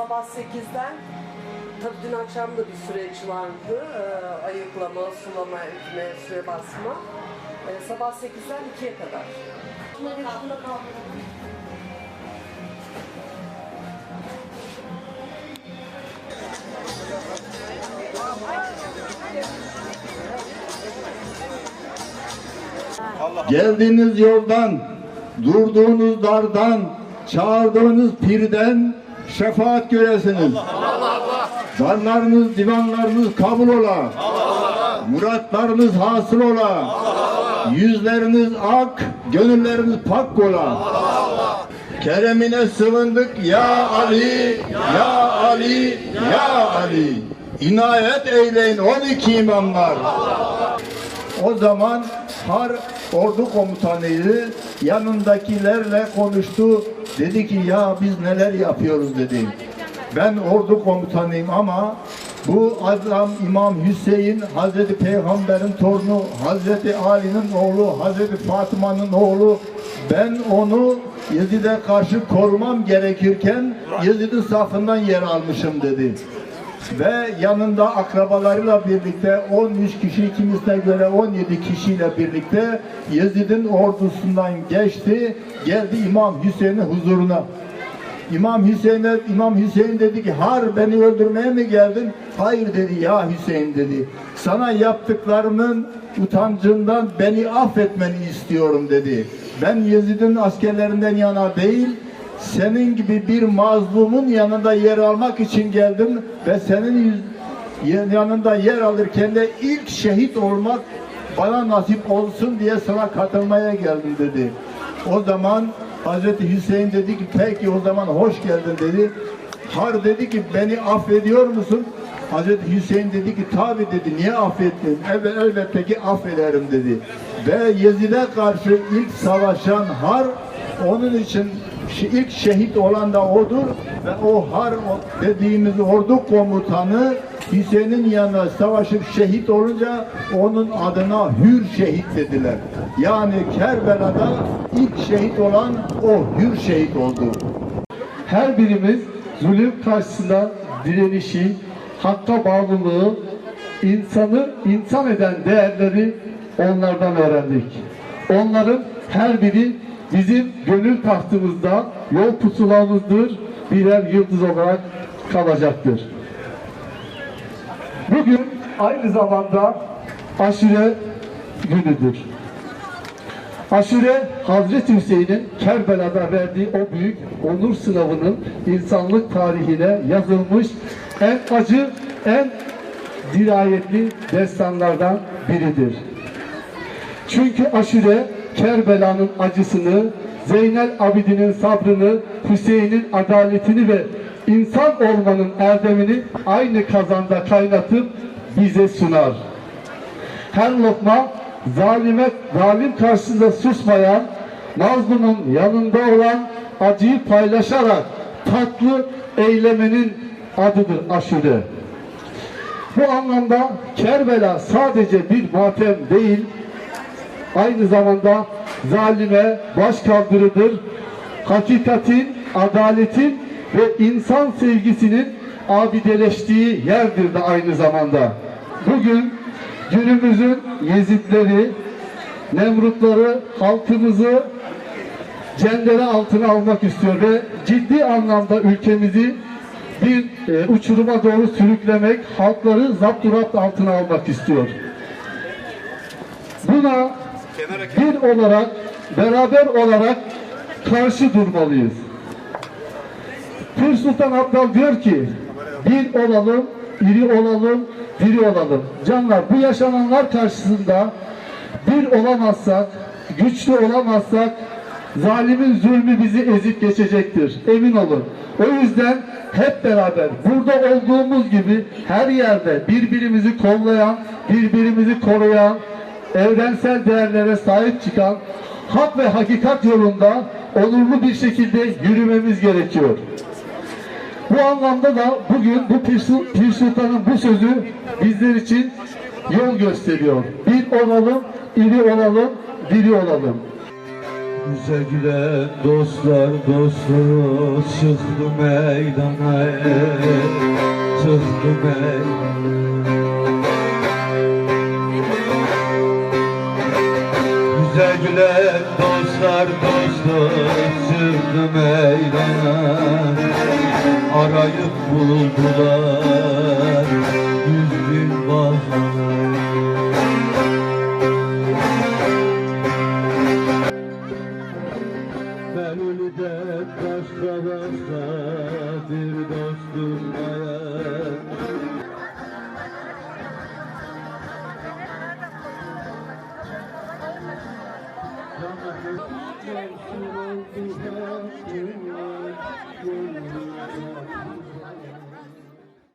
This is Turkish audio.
sabah 8'den tabii dün akşam da bir süreç vardı. Ee, ayıklama, sulama, ekme, suya basma. Ee, sabah 8'den 2'ye kadar. Geldiğiniz yoldan, durduğunuz dardan, çağırdığınız pirden şefaat göresiniz. Darlarınız, divanlarınız kabul ola. Muratlarınız hasıl ola. Yüzleriniz ak, gönülleriniz pak ola. Keremine sığındık ya Ali, ya Ali, ya Ali. İnayet eyleyin 12 imamlar. O zaman Har ordu komutanıydı. Yanındakilerle konuştu. Dedi ki ya biz neler yapıyoruz dedi. Ben ordu komutanıyım ama bu adam İmam Hüseyin Hazreti Peygamber'in torunu Hazreti Ali'nin oğlu Hazreti Fatıma'nın oğlu ben onu Yezid'e karşı korumam gerekirken Yezid'in safından yer almışım dedi ve yanında akrabalarıyla birlikte 13 kişi kimisine göre 17 kişiyle birlikte Yezid'in ordusundan geçti geldi İmam Hüseyin'in huzuruna İmam Hüseyin'e İmam Hüseyin dedi ki har beni öldürmeye mi geldin? Hayır dedi ya Hüseyin dedi. Sana yaptıklarımın utancından beni affetmeni istiyorum dedi. Ben Yezid'in askerlerinden yana değil senin gibi bir mazlumun yanında yer almak için geldim ve senin yanında yer alırken de ilk şehit olmak bana nasip olsun diye sana katılmaya geldim dedi. O zaman Hazreti Hüseyin dedi ki peki o zaman hoş geldin dedi. Har dedi ki beni affediyor musun? Hazreti Hüseyin dedi ki tabi dedi niye affettin? Evet elbette ki affederim dedi. Ve Yezid'e karşı ilk savaşan Har onun için ilk şehit olan da odur ve o Har dediğimiz ordu komutanı Hüseyin'in yanına savaşıp şehit olunca onun adına Hür şehit dediler. Yani Kerbela'da ilk şehit olan o Hür şehit oldu. Her birimiz zulüm karşısında direnişi, hakka bağlılığı, insanı insan eden değerleri onlardan öğrendik. Onların her biri bizim gönül tahtımızda yol pusulamızdır, birer yıldız olarak kalacaktır. Bugün aynı zamanda aşure günüdür. Aşure Hazreti Hüseyin'in Kerbela'da verdiği o büyük onur sınavının insanlık tarihine yazılmış en acı, en dirayetli destanlardan biridir. Çünkü aşure Kerbela'nın acısını, Zeynel Abidin'in sabrını, Hüseyin'in adaletini ve insan olmanın erdemini aynı kazanda kaynatıp bize sunar. Her lokma zalime, zalim karşısında susmayan, mazlumun yanında olan acıyı paylaşarak tatlı eylemenin adıdır aşure. Bu anlamda Kerbela sadece bir matem değil, aynı zamanda zalime baş kaldırıdır. Hakikatin, adaletin ve insan sevgisinin abideleştiği yerdir de aynı zamanda. Bugün günümüzün Yezidleri, Nemrutları halkımızı cendere altına almak istiyor ve ciddi anlamda ülkemizi bir e, uçuruma doğru sürüklemek, halkları zapturapt altına almak istiyor. Buna bir olarak, beraber olarak karşı durmalıyız. Pir Sultan Abdal diyor ki, bir olalım, iri olalım, diri olalım. Canlar bu yaşananlar karşısında bir olamazsak, güçlü olamazsak zalimin zulmü bizi ezip geçecektir. Emin olun. O yüzden hep beraber burada olduğumuz gibi her yerde birbirimizi kollayan, birbirimizi koruyan, evrensel değerlere sahip çıkan hak ve hakikat yolunda onurlu bir şekilde yürümemiz gerekiyor. Bu anlamda da bugün bu Pir Sul- Pir Sultan'ın bu sözü bizler için yol gösteriyor. Bir olalım, iri olalım, diri olalım. Güzel gülen dostlar dostlar çıktı meydana çıktı meydana Gülen dostlar dostlar sürdü meydana Arayıp buldular yüz bin bahane. Belülde taşla başla bir dostum I'll be you.